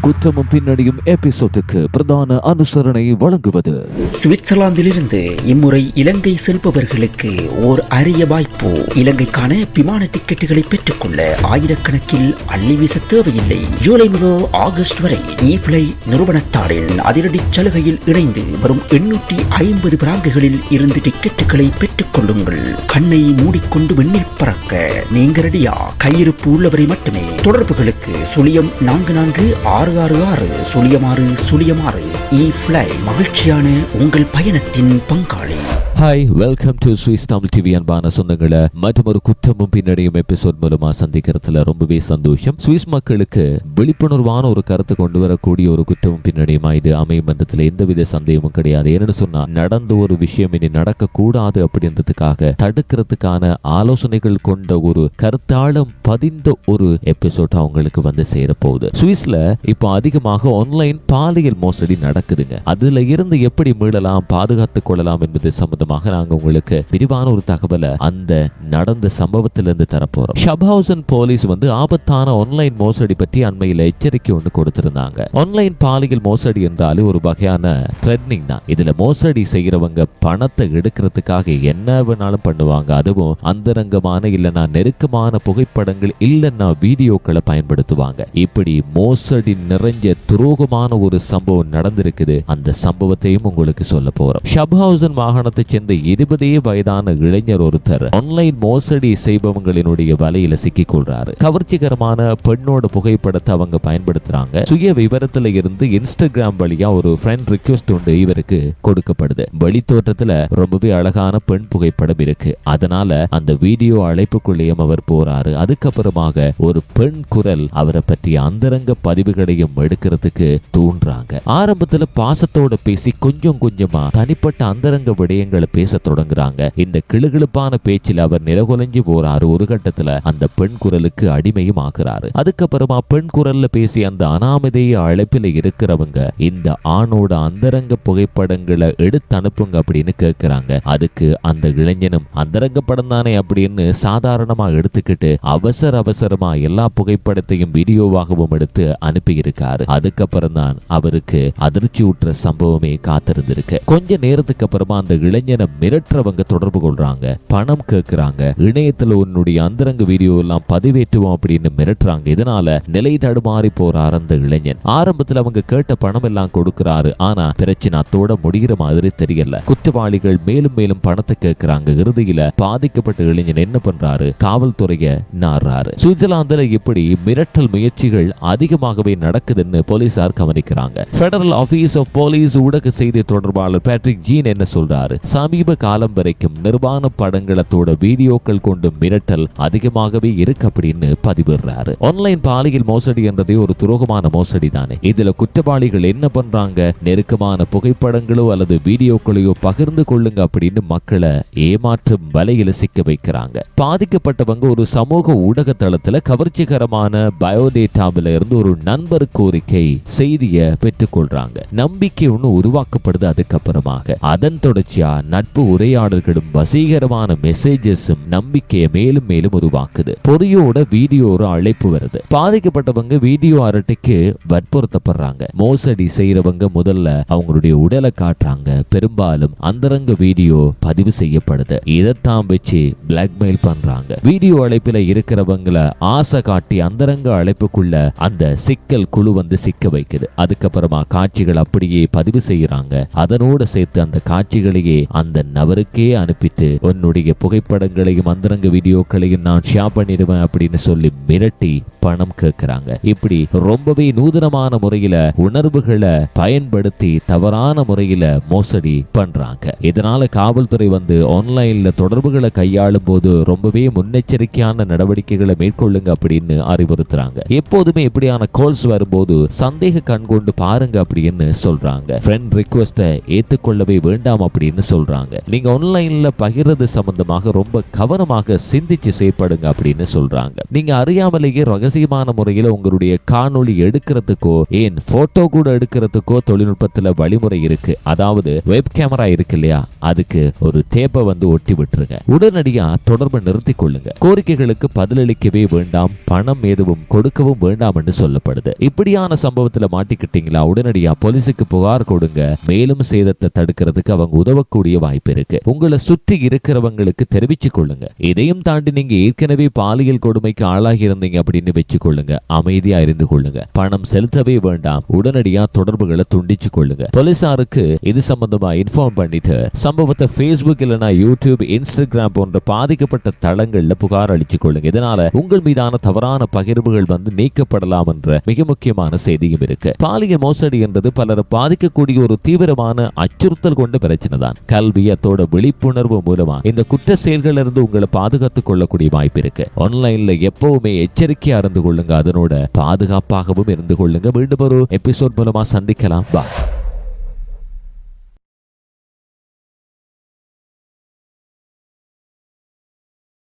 குற்றமும் பின்னணியும் எபிசோட்டுக்கு பிரதான அனுசரணை வழங்குவது. சுவிட்சர்லாந்திலிருந்து இம்முறை இலங்கை செல்பவர்களுக்கு ஓர் அரிய வாய்ப்பு. இலங்கைக்கான விமான டிக்கெட்டுகளை பெற்றுக்கொள்ள ஆயிரக்கணக்கில் அள்ளி வீச தேவையில்லை. ஜூலை முதல் ஆகஸ்ட் வரை இஃப்ளை நிறுவனத்தாரின் அதிரடி சலுகையில் இணைந்து வரும் எண்ணூற்றி ஐம்பது பிராங்குகளில் இருந்து டிக்கெட்டுகளை பெற்றுக் கொள்ளுங்கள். கண்ணை மூடிக்கொண்டு விண்ணில் பறக்க நீங்க ரெடியா கையிருப்பு உள்ளவரை மட்டுமே. தொடர்புகளுக்கு சுழியம் நான்கு நான்கு ஆறு ஆறு ஆறு ஆறு சுழியமாறு சுழியமாறு இ ஃப்ளை மகிழ்ச்சியான உங்கள் பயணத்தின் பங்காளி. Hi welcome to Swiss Tamil TV அன்பான சொந்தங்களை மற்றும் ஒரு குற்றமும் பின்னடையும் எபிசோட் மூலமா சந்திக்கிறதுல ரொம்பவே சந்தோஷம். சுவிஸ் மக்களுக்கு விழிப்புணர்வான ஒரு கருத்தை கொண்டு வரக்கூடிய ஒரு குற்றமும் பின்னடையுமா? இது அமையும் என்றதுல எந்தவித சந்தேகமும் கிடையாது. ஏன்னு சொன்னா நடந்த ஒரு விஷயம் இனி நடக்கக்கூடாது அப்படின்றதுக்காக தடுக்கிறதுக்கான ஆலோசனைகள் கொண்ட ஒரு கருத்தாளம் பதிந்த ஒரு எபிசோட் அவங்களுக்கு வந்து சேர போகுது சுவிஸ்ல இப்போ அதிகமாக ஆன்லைன் பாலியல் மோசடி நடக்குதுங்க. அதுல இருந்து எப்படி மீளலாம் பாதுகாத்துக் கொள்ளலாம் என்பது சம்பந்தமாக நாங்க உங்களுக்கு விரிவான ஒரு தகவலை அந்த நடந்த சம்பவத்திலிருந்து தரப்போறோம். ஷப்ஹவுசன் போலீஸ் வந்து ஆபத்தான ஆன்லைன் மோசடி பற்றி அண்மையில் எச்சரிக்கை ஒன்று கொடுத்திருந்தாங்க. ஆன்லைன் பாலியல் மோசடி என்றாலே ஒரு வகையான த்ரெட்னிங் தான். இதுல மோசடி செய்யறவங்க பணத்தை எடுக்கிறதுக்காக என்ன வேணாலும் பண்ணுவாங்க. அதுவும் அந்தரங்கமான இல்லைன்னா நெருக்கமான புகைப்படங்கள் இல்லைன்னா வீடியோக்களை பயன்படுத்துவாங்க. இப்படி மோசடி நிறைஞ்ச துரோகமான ஒரு சம்பவம் நடந்திருக்குது. அந்த சம்பவத்தையும் உங்களுக்கு சொல்ல போறோம். ஷப்ஹவுசன் மாகாணத்தை இந்த இருபதே வயதான இளைஞர் ஒருத்தர் ஆன்லைன் மோசடி செய்பவங்களினுடைய வலையில சிக்கிக் கொள்றாரு கவர்ச்சிகரமான பெண்ணோட புகைப்படத்தை அவங்க பயன்படுத்துறாங்க. சுய விவரத்துல இருந்து இன்ஸ்டாகிராம் வழியா ஒரு ஃப்ரெண்ட் ரிக்வெஸ்ட் உண்டு இவருக்கு கொடுக்கப்படுது. வெளி தோற்றத்துல ரொம்பவே அழகான பெண் புகைப்படம் இருக்கு. அதனால அந்த வீடியோ அழைப்புக்குள்ளேயும் அவர் போறாரு. அதுக்கப்புறமாக ஒரு பெண் குரல் அவரை பற்றிய அந்தரங்க பதிவுகளையும் எடுக்கிறதுக்கு தூண்டுறாங்க. ஆரம்பத்துல பாசத்தோட பேசி கொஞ்சம் கொஞ்சமா தனிப்பட்ட அந்தரங்க விடயங்களை பேச தொடங்குறாங்க. இந்த கிளுகிழுப்பான பேச்சில் அவர் நிலகுலைஞ்சு போறாரு ஒரு கட்டத்துல. அந்த பெண் குரலுக்கு அடிமையும் ஆகுறாரு அதுக்கப்புறமா பெண் குரல்ல பேசி அந்த அனாமதேய அழைப்பில் இருக்கிறவங்க இந்த ஆணோட அந்தரங்க புகைப்படங்களை எடுத்து அனுப்புங்க அப்படின்னு கேட்கிறாங்க அதுக்கு அந்த இளைஞனும் அந்தரங்க படம் தானே அப்படின்னு சாதாரணமா எடுத்துக்கிட்டு அவசர அவசரமா எல்லா புகைப்படத்தையும் வீடியோவாகவும் எடுத்து அனுப்பி இருக்காரு அதுக்கப்புறம் தான் அவருக்கு அதிர்ச்சி ஊற்ற சம்பவமே காத்திருந்திருக்கு. கொஞ்ச நேரத்துக்கு அப்புறமா அந்த இளைஞன் மிரட்டுறவங்க தொடர்பு கொள்றாங்க பணம் கேட்கிறாங்க இணையத்துல உன்னுடைய அந்தரங்க வீடியோ எல்லாம் பதிவேற்றுவோம் அப்படின்னு மிரட்டுறாங்க. இதனால நிலை தடுமாறி போறார் அந்த இளைஞன். ஆரம்பத்துல அவங்க கேட்ட பணம் எல்லாம் கொடுக்கிறாரு. ஆனா பிரச்சனை அத்தோட முடிகிற மாதிரி தெரியல. குற்றவாளிகள் மேலும் மேலும் பணத்தை கேட்கிறாங்க இறுதியில பாதிக்கப்பட்ட இளைஞன் என்ன பண்றாரு? காவல்துறைய நாடுறாரு. சுவிட்சர்லாந்துல இப்படி மிரட்டல் முயற்சிகள் அதிகமாகவே நடக்குதுன்னு போலீசார் கவனிக்கிறாங்க. பெடரல் ஆபீஸ் ஆஃப் போலீஸ் ஊடக செய்தி தொடர்பாளர் பேட்ரிக் ஜீன் என்ன சொல்றாரு? சமீப காலம் வரைக்கும் நிர்வாண படங்களத்தோட வீடியோக்கள் கொண்டு மிரட்டல் அதிகமாகவே இருக்கு அப்படின்னு பதிவிடுறாரு. ஆன்லைன் பாலியல் மோசடி என்றதே ஒரு துரோகமான மோசடி தானே. இதுல குற்றவாளிகள் என்ன பண்றாங்க? நெருக்கமான புகைப்படங்களோ அல்லது வீடியோக்களையோ பகிர்ந்து கொள்ளுங்க அப்படின்னு மக்களை ஏமாற்றும் வலையில சிக்க வைக்கிறாங்க. பாதிக்கப்பட்டவங்க ஒரு சமூக ஊடக தளத்துல கவர்ச்சிகரமான பயோடேட்டாவில இருந்து ஒரு நண்பர் கோரிக்கை செய்திய பெற்றுக்கொள்றாங்க. நம்பிக்கை ஒண்ணு உருவாக்கப்படுது அதுக்கப்புறமாக. அதன் தொடர்ச்சியா நட்பு உரையாடல்களும் வசீகரமான மெசேஜஸும் நம்பிக்கையை மேலும் மேலும் உருவாக்குது. பொறியோட வீடியோ ஒரு அழைப்பு வருது. பாதிக்கப்பட்டவங்க வீடியோ அரட்டைக்கு வற்புறுத்தப்படுறாங்க. மோசடி செய்யறவங்க முதல்ல அவங்களுடைய உடலை காட்டுறாங்க. பெரும்பாலும் அந்தரங்க வீடியோ பதிவு செய்யப்படுது. இதைத்தான் வச்சு பிளாக்மெயில் பண்றாங்க. வீடியோ அழைப்புல இருக்கிறவங்கள ஆசை காட்டி அந்தரங்க அழைப்புக்குள்ள அந்த சிக்கல் குழு வந்து சிக்க வைக்குது. அதுக்கப்புறமா காட்சிகள் அப்படியே பதிவு செய்யறாங்க அதனோட சேர்த்து அந்த காட்சிகளையே அந்த நபருக்கே அனுப்பிட்டு உன்னுடைய புகைப்படங்களையும் அந்தரங்க வீடியோக்களையும் நான் ஷேர் பண்ணிடுவேன் அப்படின்னு சொல்லி மிரட்டி பணம் கேட்கிறாங்க. இப்படி ரொம்பவே நூதனமான முறையில உணர்வுகளை பயன்படுத்தி தவறான முறையில மோசடி பண்றாங்க. இதனால காவல்துறை வந்து ஆன்லைன்ல தொடர்புகளை கையாளும் போது ரொம்பவே முன்னெச்சரிக்கையான நடவடிக்கைகளை மேற்கொள்ளுங்க அப்படின்னு அறிவுறுத்துறாங்க. எப்போதுமே இப்படியான கால்ஸ் வரும்போது சந்தேக கண் கொண்டு பாருங்க அப்படின்னு சொல்றாங்க. ஃப்ரெண்ட் ரிக்வஸ்ட ஏத்துக்கொள்ளவே வேண்டாம் அப்படின்னு சொல்றாங்க. நீங்க ஆன்லைன்ல பகிர்றது சம்பந்தமாக ரொம்ப கவனமாக சிந்திச்சு செயற்படுங்க அப்படின்னு சொல்றாங்க. நீங்க அறியாமலேயே ரகசியமான முறையில் உங்களுடைய காணொளி எடுக்கிறதுக்கோ ஏன் போட்டோ கூட எடுக்கிறதுக்கோ தொழில்நுட்பத்துல வழிமுறை இருக்கு. அதாவது வெப் கேமரா இருக்கு இல்லையா? அதுக்கு ஒரு டேப்பை வந்து ஒட்டி விட்டுருங்க. உடனடியா தொடர்பை நிறுத்தி கொள்ளுங்க. கோரிக்கைகளுக்கு பதிலளிக்கவே வேண்டாம் பணம் எதுவும் கொடுக்கவும் வேண்டாம் என்று சொல்லப்படுது. இப்படியான சம்பவத்துல மாட்டிக்கிட்டீங்களா? உடனடியா போலீஸுக்கு புகார் கொடுங்க. மேலும் சேதத்தை தடுக்கிறதுக்கு அவங்க உதவக்கூடிய வாய்ப்பு இருக்கு. உங்களை சுற்றி இருக்கிறவங்களுக்கு தெரிவிச்சு கொள்ளுங்க. இதையும் தாண்டி நீங்க ஏற்கனவே பாலியல் கொடுமைக்கு ஆளாகி இருந்தீங்க அப்படின்னு வச்சுக்கொள்ளுங்க அமைதியா இருந்து கொள்ளுங்க. பணம் செலுத்தவே வேண்டாம் உடனடியா தொடர்புகளை துண்டிச்சு கொள்ளுங்க. போலீசாருக்கு இது சம்பந்தமா இன்ஃபார்ம் பண்ணிட்டு சம்பவத்தை பேஸ்புக் இல்லனா யூடியூப் இன்ஸ்டாகிராம் போன்ற பாதிக்கப்பட்ட தளங்கள்ல புகார் அளிச்சு கொள்ளுங்க. இதனால உங்கள் மீதான தவறான பகிர்வுகள் வந்து நீக்கப்படலாம் என்ற மிக முக்கியமான செய்தியும் இருக்கு. பாலியல் மோசடி என்பது பலரை பாதிக்கக்கூடிய ஒரு தீவிரமான அச்சுறுத்தல் கொண்ட பிரச்சனை தான். கல்வி அத்தோட விழிப்புணர்வு மூலமா இந்த குற்ற செயல்கள் இருந்து உங்களை பாதுகாத்துக் கொள்ளக்கூடிய வாய்ப்பு இருக்கு. ஆன்லைன்ல எப்பவுமே எச்சரிக்கையா நடந்து கொள்ளுங்க. அதனோட பாதுகாப்பாகவும் இருந்து கொள்ளுங்க. மீண்டும் ஒரு எபிசோட் மூலமா சந்திக்கலாம். பா